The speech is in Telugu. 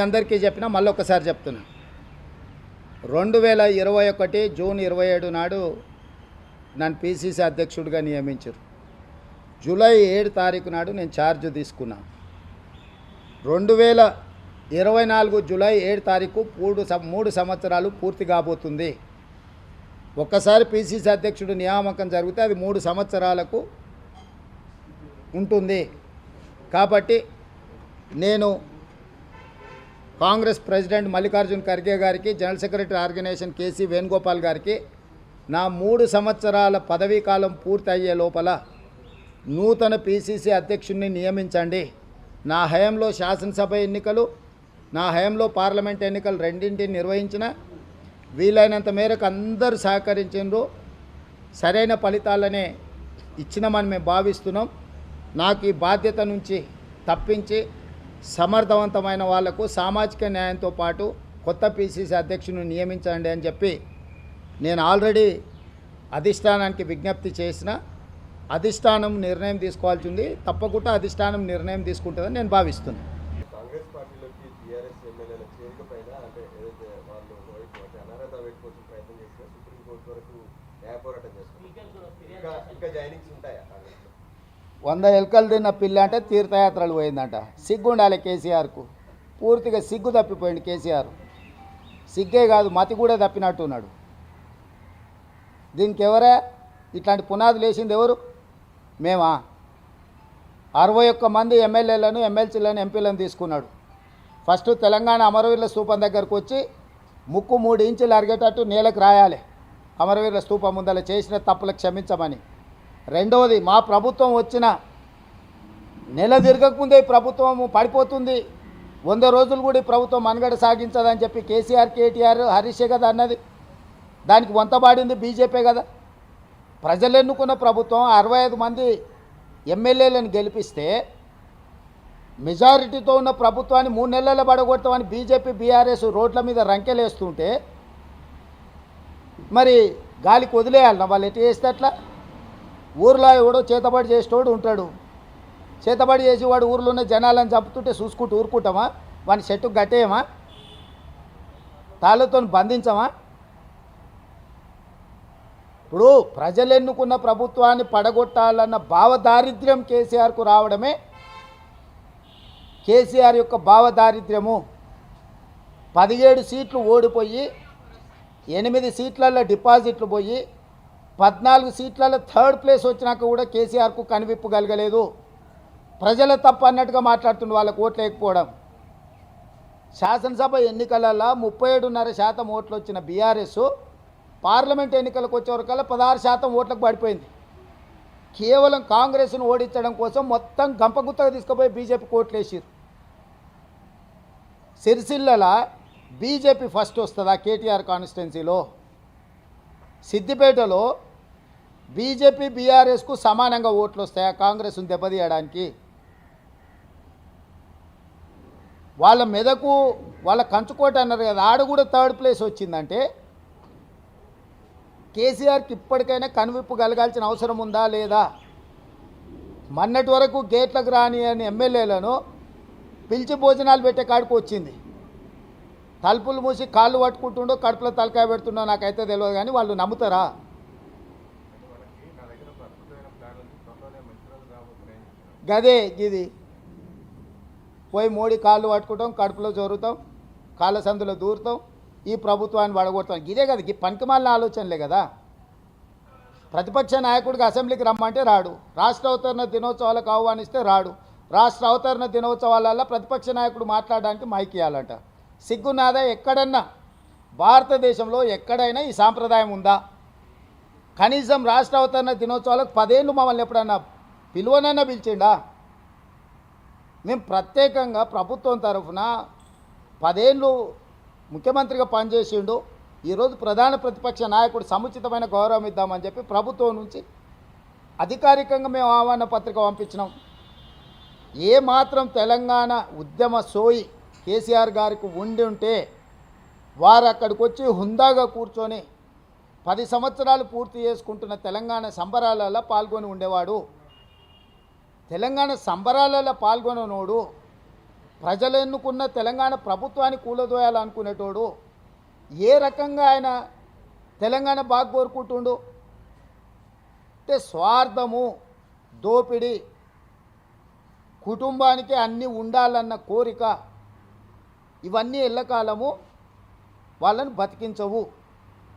అందరికీ చెప్పినా మళ్ళీ ఒకసారి చెప్తున్నా. రెండు వేల ఇరవై ఒకటి జూన్ ఇరవై ఏడు నాడు నన్ను పిసిసి అధ్యక్షుడిగా నియమించారు. జూలై ఏడు తారీఖు నాడు నేను ఛార్జ్ తీసుకున్నా. రెండు వేల ఇరవై నాలుగు జూలై ఏడు తారీఖు మూడు సం- మూడు సంవత్సరాలు పూర్తి కాబోతుంది. ఒక్కసారి పిసిసి అధ్యక్షుడు నియామకం జరిగితే అది మూడు సంవత్సరాలకు ఉంటుంది. కాబట్టి నేను కాంగ్రెస్ ప్రెసిడెంట్ మల్లికార్జున్ ఖర్గే గారికి general secretary organisation KC Venugopal గారికి నా మూడు సంవత్సరాల పదవీ కాలం పూర్తి అయ్యే లోపల నూతన పీసీసీ అధ్యక్షుడిని నియమించండి. నా హయంలో శాసనసభ ఎన్నికలు నా హయంలో పార్లమెంట్ ఎన్నికలు రెండింటిని నిర్వహించిన వీలైనంత మేరకు అందరూ సహకరించిండ్రు సరైన ఫలితాలనే ఇచ్చినామని మేము భావిస్తున్నాం. నాకు ఈ బాధ్యత నుంచి తప్పించి సమర్థవంతమైన వాళ్ళకు సామాజిక న్యాయంతో పాటు కొత్త పిసిసి అధ్యక్షుని నియమించండి అని చెప్పి నేను ఆల్రెడీ అధిష్టానానికి విజ్ఞప్తి చేసిన అధిష్టానం నిర్ణయం తీసుకోవాల్సి ఉంది. తప్పకుండా అధిష్టానం నిర్ణయం తీసుకుంటుందని నేను భావిస్తున్నాను ఇంకా ఇంకా జాయినింగ్స్ ఉంటాయా వంద ఎలుకలు తిన్న పిల్ల అంటే తీర్థయాత్రలు పోయిందంట. సిగ్గు ఉండాలి కేసీఆర్కు. పూర్తిగా సిగ్గు తప్పిపోయింది కేసీఆర్. సిగ్గే కాదు మతి కూడా తప్పినట్టున్నాడు. దీనికి ఎవరే ఇట్లాంటి పునాదులు వేసింది ఎవరు? మేమా? అరవై ఒక్క మంది ఎమ్మెల్యేలను ఎమ్మెల్సీలను ఎంపీలను తీసుకున్నాడు. ఫస్ట్ తెలంగాణ అమరవీరుల స్థూపం దగ్గరకు వచ్చి ముక్కు మూడు ఇంచులు అరిగేటట్టు నేలకు రాయాలి. అమరవీరుల స్థూపం ముందల చేసిన తప్పులకు క్షమించమని. రెండవది మా ప్రభుత్వం వచ్చిన నెల తిరగకముందే ప్రభుత్వం పడిపోతుంది. వంద రోజులు కూడా ఈ ప్రభుత్వం మనుగడ సాగించదని చెప్పి కేసీఆర్ కేటీఆర్ హరీషే కదా అన్నది. దానికి వంతబాడింది బీజేపీ కదా. ప్రజలు ఎన్నుకున్న ప్రభుత్వం అరవై ఐదు మంది ఎమ్మెల్యేలను గెలిపిస్తే మెజారిటీతో ఉన్న ప్రభుత్వాన్ని మూడు నెలల పడగొడతామని బీజేపీ బీఆర్ఎస్ రోడ్ల మీద రంకెలేస్తుంటే మరి గాలికి వదిలేయాలన్నా వాళ్ళు? ఎటు చేస్తే అట్లా? ఊర్లో ఎవడో చేతబడి చేసేటోడు ఉంటాడు. చేతబడి చేసేవాడు ఊర్లో ఉన్న జనాలను చంపుతుంటే చూసుకుంటూ ఊరుకుంటామా? వాని చెట్టు గట్టేయమా? తాళ్ళతో బంధించమా? ఇప్పుడు ప్రజలు ఎన్నుకున్న ప్రభుత్వాన్ని పడగొట్టాలన్న భావదారిద్ర్యం కేసీఆర్కు రావడమే కేసీఆర్ యొక్క భావదారిద్ర్యము. పదిహేడు సీట్లు ఓడిపోయి ఎనిమిది సీట్లలో డిపాజిట్లు పోయి పద్నాలుగు సీట్లలో థర్డ్ ప్లేస్ వచ్చినాక కూడా కేసీఆర్కు కనివిప్పు కలగలేదు. ప్రజల తప్పు అన్నట్టుగా మాట్లాడుతున్న వాళ్ళకు ఓట్లు లేకపోవడం. శాసనసభ ఎన్నికలలో ముప్పై ఏడున్నర శాతం ఓట్లు వచ్చిన బీఆర్ఎస్ పార్లమెంట్ ఎన్నికలకు వచ్చేవరకల్లా పదహారు శాతం ఓట్లకు పడిపోయింది. కేవలం కాంగ్రెస్ను ఓడించడం కోసం మొత్తం గంపగుత్తగా తీసుకుపోయి బీజేపీ కోట్లు వేసారు సిరిసిల్లల బీజేపీ ఫస్ట్ వస్తుందా కేటీఆర్ కాన్స్టిట్యున్సీలో? సిద్దిపేటలో బీజేపీ బీఆర్ఎస్కు సమానంగా ఓట్లు వస్తాయా? కాంగ్రెస్ను దెబ్బతీయడానికి. వాళ్ళ మెదకు వాళ్ళ కంచుకోట అన్నారు కదా ఆడ కూడా థర్డ్ ప్లేస్ వచ్చిందంటే కేసీఆర్కి ఇప్పటికైనా కనువిప్పు కలగాల్సిన అవసరం ఉందా లేదా? మొన్నటి వరకు గేట్లకు రాని అని ఎమ్మెల్యేలను పిలిచి భోజనాలు పెట్టే కాడికి వచ్చింది. తలుపులు మూసి కాళ్ళు పట్టుకుంటుండో కడుపులో తలకాయ పెడుతుండో నాకైతే తెలియదు కానీ వాళ్ళు నమ్ముతారా? గదే గిది. పోయి మోడీ కాళ్ళు పట్టుకుంటాం కడుపులో జోరుతాం కాళ్ళ సందులో దూరుతాం ఈ ప్రభుత్వాన్ని వడగొడతాం. ఇదే కదా ఈ పనికిమాలిన ఆలోచనలే కదా. ప్రతిపక్ష నాయకుడికి అసెంబ్లీకి రమ్మంటే రాడు. రాష్ట్ర అవతరణ దినోత్సవాలకు ఆహ్వానిస్తే రాడు. రాష్ట్ర అవతరణ దినోత్సవాలలో ప్రతిపక్ష నాయకుడు మాట్లాడడానికి మైక్ ఇవ్వాలంట సిగ్గునాదా ఎక్కడన్నా? భారతదేశంలో ఎక్కడైనా ఈ సాంప్రదాయం ఉందా? కనీసం రాష్ట్ర అవతరణ దినోత్సవాలకు పదేళ్ళు మమ్మల్ని ఎప్పుడన్నా పిలువనన్నా పిలిచిండా? మేము ప్రత్యేకంగా ప్రభుత్వం తరఫున పదేళ్ళు ముఖ్యమంత్రిగా పనిచేసిండు. ఈరోజు ప్రధాన ప్రతిపక్ష నాయకుడు సముచితమైన గౌరవం ఇద్దామని చెప్పి ప్రభుత్వం నుంచి అధికారికంగా మేము ఆహ్వాన పత్రిక పంపించినాం. ఏ మాత్రం తెలంగాణ ఉద్యమ సోయి కేసీఆర్ గారికి ఉండి ఉంటే వారు అక్కడికి వచ్చి హుందాగా కూర్చొని పది సంవత్సరాలు పూర్తి చేసుకుంటున్న తెలంగాణ సంబరాలలో పాల్గొని ఉండేవాడు. తెలంగాణ సంబరాలలో పాల్గొననోడు ప్రజలు ఎన్నుకున్న తెలంగాణ ప్రభుత్వాన్ని కూలదోయాలనుకునేటోడు ఏ రకంగా ఆయన తెలంగాణ బాగా కోరుకుంటుండు? అంటే స్వార్థము దోపిడి కుటుంబానికి అన్నీ ఉండాలన్న కోరిక ఇవన్నీ ఎల్లకాలము వాళ్ళని బతికించవు.